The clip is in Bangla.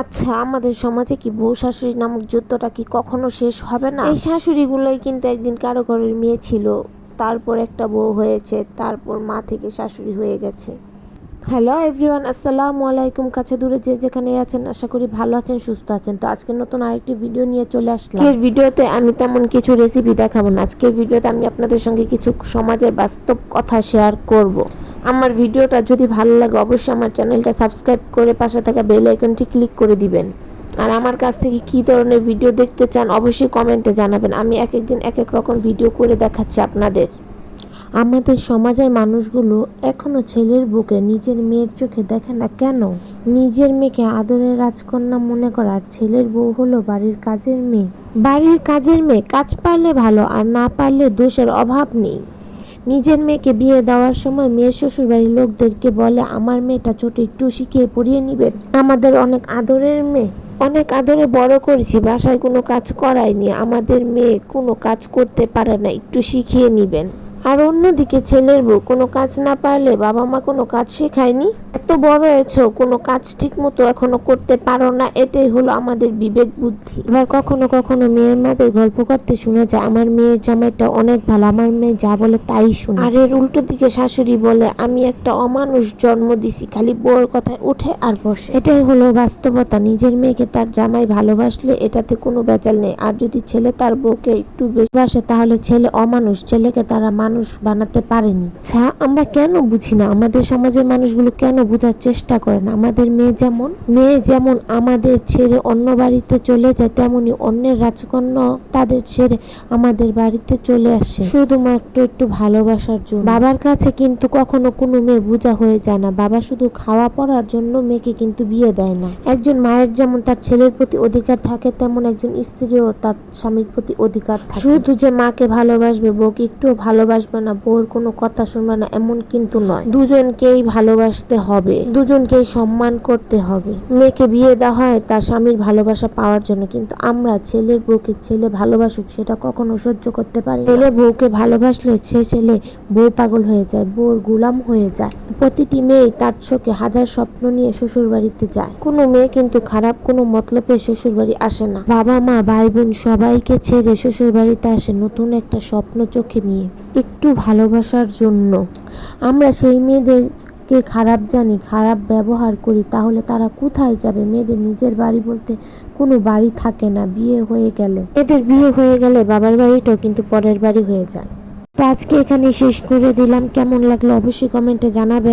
আচ্ছা আমাদের সমাজে কি বউ শাশুড়ি নামক যুদ্ধটা কি কখনো শেষ হবে না? এই শাশুড়িগুলোই কিন্তু একদিন কারও ঘরের মেয়ে ছিল, তারপর একটা বউ হয়েছে, তারপর মা থেকে শাশুড়ি হয়ে গেছে। হ্যালো এভরিওয়ান, আসসালামু আলাইকুম। কাছে দূরে যে যেখানে আছেন, আশা করি ভালো আছেন, সুস্থ আছেন। তো আজকে নতুন আরেকটি ভিডিও নিয়ে চলে আসলাম। আজকের ভিডিওতে আমি তেমন কিছু রেসিপি দেখাবো না। আজকের ভিডিওতে আমি আপনাদের সঙ্গে কিছু সমাজের বাস্তব কথা শেয়ার করব। আমার ভিডিওটা যদি ভালো লাগে, অবশ্যই আমার চ্যানেলটা সাবস্ক্রাইব করে পাশে থাকা বেল আইকনটি ক্লিক করে দিবেন। আর আমার কাছ থেকে কি ধরনের ভিডিও দেখতে চান, অবশ্যই কমেন্টে জানাবেন। আমি এক একদিন এক এক রকম ভিডিও করে দেখাচ্ছি আপনাদের। আমাদের সমাজের মানুষগুলো এখনও ছেলের বুকে নিজের মেয়ের চোখে দেখে না কেন? নিজের মেয়েকে আদরের রাজকন্যা মনে করার ছেলের বউ হলো বাড়ির কাজের মেয়ে। বাড়ির কাজের মেয়ে, কাজ পারলে ভালো, আর না পারলে দোষের অভাব নেই। নিজের মেয়েকে বিয়ে দেওয়ার সময় মেয়ের শ্বশুর বাড়ির লোকদেরকে বলে, আমার মেয়েটা ছোট, একটু শিখিয়ে পড়িয়ে নিবেন আমাদের অনেক আদরের মেয়ে, অনেক আদরে বড় করেছি, বাসায় কোনো কাজ করায়নি, আমাদের মেয়ে কোনো কাজ করতে পারে না, একটু শিখিয়ে নিবেন। আর অন্যদিকে ছেলের বউ, কোনো কাজ না পারলে বাবা মা কোনো কাজ শেখায়নি? বড় হয়েছো কোনো কাজ ঠিক মতো এখনও করতে পারো না এটাই হলো আমাদের বিবেক বুদ্ধি। এবার কখনো কখনো মেয়ের মাদের গল্প করতে শোনা যায় আমার মেয়ের জামাইটা অনেক ভালো আমার মেয়ে যা বলে তাই শুনে। আর এর উল্টো দিকে শাশুড়ি বলে আমি একটা অমানুষ জন্ম দিছি খালি বউর কথায় উঠে আর বসে। এটাই হলো বাস্তবতা নিজের মেয়েকে তার জামাই ভালোবাসলে এটাতে কোনো বেচাল নেই আর যদি ছেলে তার বউকে একটু বেশি বাসে তাহলে ছেলে অমানুষ ছেলেকে তারা মানুষ বানাতে পারেনি। আচ্ছা আমরা কেন বুঝি না? আমাদের সমাজের মানুষগুলো কেন বোঝার চেষ্টা করে না আমাদের মেয়ে যেমন মেয়ে যেমন আমাদের ছেড়ে অন্য বাড়িতে চলে যায় তেমনি অন্যের রাজকন্যা তাদের ছেড়ে আমাদের বাড়িতে চলে আসে। শুধুমাত্র একটু ভালোবাসার জন্য। বাবার কাছে কিন্তু কখনো কোনো মেয়ে বোঝা হয়ে যায় না। বাবা শুধু খাওয়া পড়ার জন্য মেয়েকে কিন্তু বিয়ে দেয় না। একজন মায়ের যেমন তার ছেলের প্রতি অধিকার থাকে তেমন একজন স্ত্রীও তার স্বামীর প্রতি অধিকার থাকে। শুধু যে মাকে ভালোবাসবে বউকে একটু ভালোবাসবে না বউর কোনো কথা শুনবে না এমন কিন্তু নয়। দুজনকেই ভালোবাসতে হবে। দুজনকেই সম্মান করতে হবে। মেয়েকে বিয়ে দেওয়া হয় তার স্বামীর ভালোবাসা পাওয়ার জন্য, কিন্তু আমরা ছেলের বউকে ছেলে ভালোবাসুক সেটা কখনো সহ্য করতে পারি। ছেলে বউকে ভালোবাসলে সে ছেলে বউ পাগল হয়ে যায়, বউর গুলাম হয়ে যায়। প্রতিটি মেয়ে তার চোখে হাজার স্বপ্ন নিয়ে শ্বশুর বাড়িতে যায়। কোনো মেয়ে কিন্তু খারাপ কোনো মতলবে শ্বশুর বাড়ি আসে না। বাবা, মা ভাই বোন সবাইকে ছেড়ে শ্বশুর বাড়িতে আসে নতুন একটা স্বপ্ন চোখে নিয়ে। একটু ভালোবাসার জন্য। আমরা সেই মেয়েদেরকে খারাপ জানি, খারাপ ব্যবহার করি, তাহলে তারা কোথায় যাবে? মেয়েদের নিজের বাড়ি বলতে কোনো বাড়ি থাকে না, বিয়ে হয়ে গেলে। এদের বিয়ে হয়ে গেলে বাবার বাড়িটাও কিন্তু পরের বাড়ি হয়ে যায়। তো আজকে এখানে শেষ করে দিলাম। কেমন লাগল অবশ্যই কমেন্টে জানাবেন।